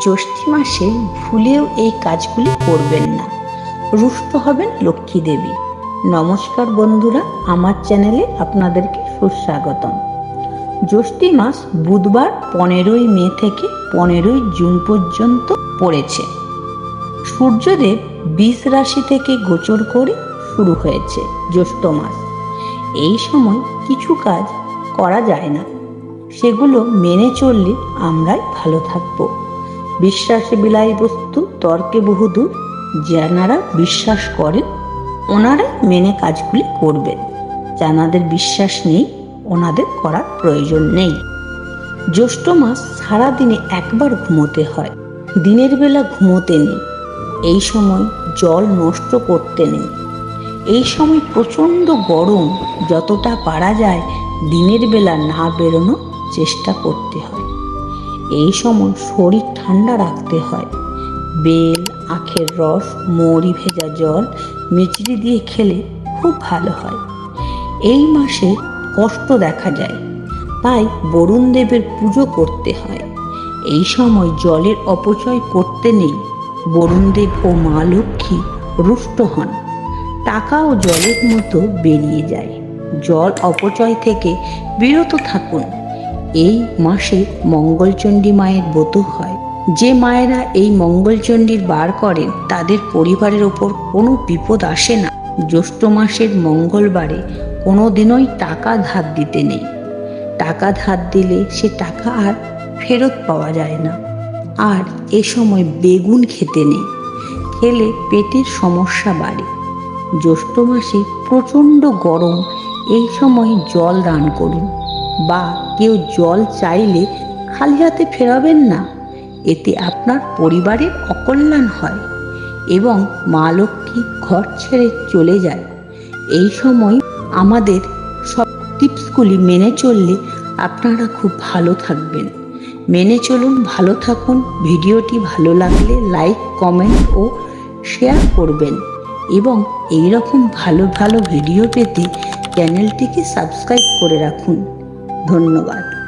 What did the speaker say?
জ্যৈষ্ঠী মাসে ভুলেও এই কাজগুলি করবেন না। রুষ্ট হবেন লক্ষ্মী দেবী। নমস্কার বন্ধুরা, আমার চ্যানেলে আপনাদেরকে সুস্বাগতম। জ্যৈষ্ঠী মাস বুধবার পনেরোই মে থেকে পনেরোই জুন পর্যন্ত পড়েছে। সূর্যদেব বিষ রাশি থেকে গোচর করে শুরু হয়েছে জ্যৈষ্ঠ মাস। এই সময় কিছু কাজ করা যায় না। সেগুলো মেনে চললে আমরাই ভালো থাকব। বিশ্বাসে বিলাই বস্তু, তর্কে বহুদূর যারা বিশ্বাস করেন, ওনারা মেনে কাজগুলি করবেন। যানাদের বিশ্বাস নেই, ওনাদের করার প্রয়োজন নেই। জ্যৈষ্ঠ মাস সারাদিনে একবার ঘুমোতে হয়। দিনের বেলা ঘুমোতে নেই। এই সময় জল নষ্ট করতে নেই। এই সময় প্রচণ্ড গরম, যতটা পারা যায়, দিনের বেলা না বেরোনো চেষ্টা করতে হয়। এই সময় শরীর ঠান্ডা রাখতে হয়। বেল, আখের রস, মৌরি ভেজা জল মিচড়ি দিয়ে খেলে খুব ভালো হয়। এই মাসে কষ্ট দেখা যায়, তাই বরুণ দেবের পুজো করতে হয়। এই সময় জলের অপচয় করতে নেই। বরুণ দেব ও মা লক্ষ্মী রুষ্ট হন। টাকা ও জলের মতো বেরিয়ে যায়। জল অপচয় থেকে বিরত থাকুন। এই মাসে মঙ্গলচণ্ডী মায়ের ব্রত হয়। যে মায়েরা এই মঙ্গলচণ্ডীর বার করেন, তাদের পরিবারের ওপর কোনো বিপদ আসে না। জ্যৈষ্ঠ মাসের মঙ্গলবারে কোনো দিনই টাকা ধার দিতে নেই। টাকা ধার দিলে সে টাকা আর ফেরত পাওয়া যায় না। আর এ সময় বেগুন খেতে নেই। খেলে পেটের সমস্যা বাড়ে। জ্যৈষ্ঠ মাসে প্রচণ্ড গরম, এই সময় জল দান করুন। বা কেউ জল চাইলে খালি হাতে ফেরাবেন না। এতে আপনার পরিবারের অকল্যাণ হয় এবং মা লক্ষ্মী ঘর ছেড়ে চলে যায়। এই সময় আমাদের সব টিপসগুলি মেনে চললে আপনারা খুব ভালো থাকবেন। মেনে চলুন, ভালো থাকুন। ভিডিওটি ভালো লাগলে লাইক, কমেন্ট ও শেয়ার করবেন এবং এই রকম ভালো ভালো ভিডিও পেতে চ্যানেলটিকে সাবস্ক্রাইব করে রাখুন। ধন্যবাদ।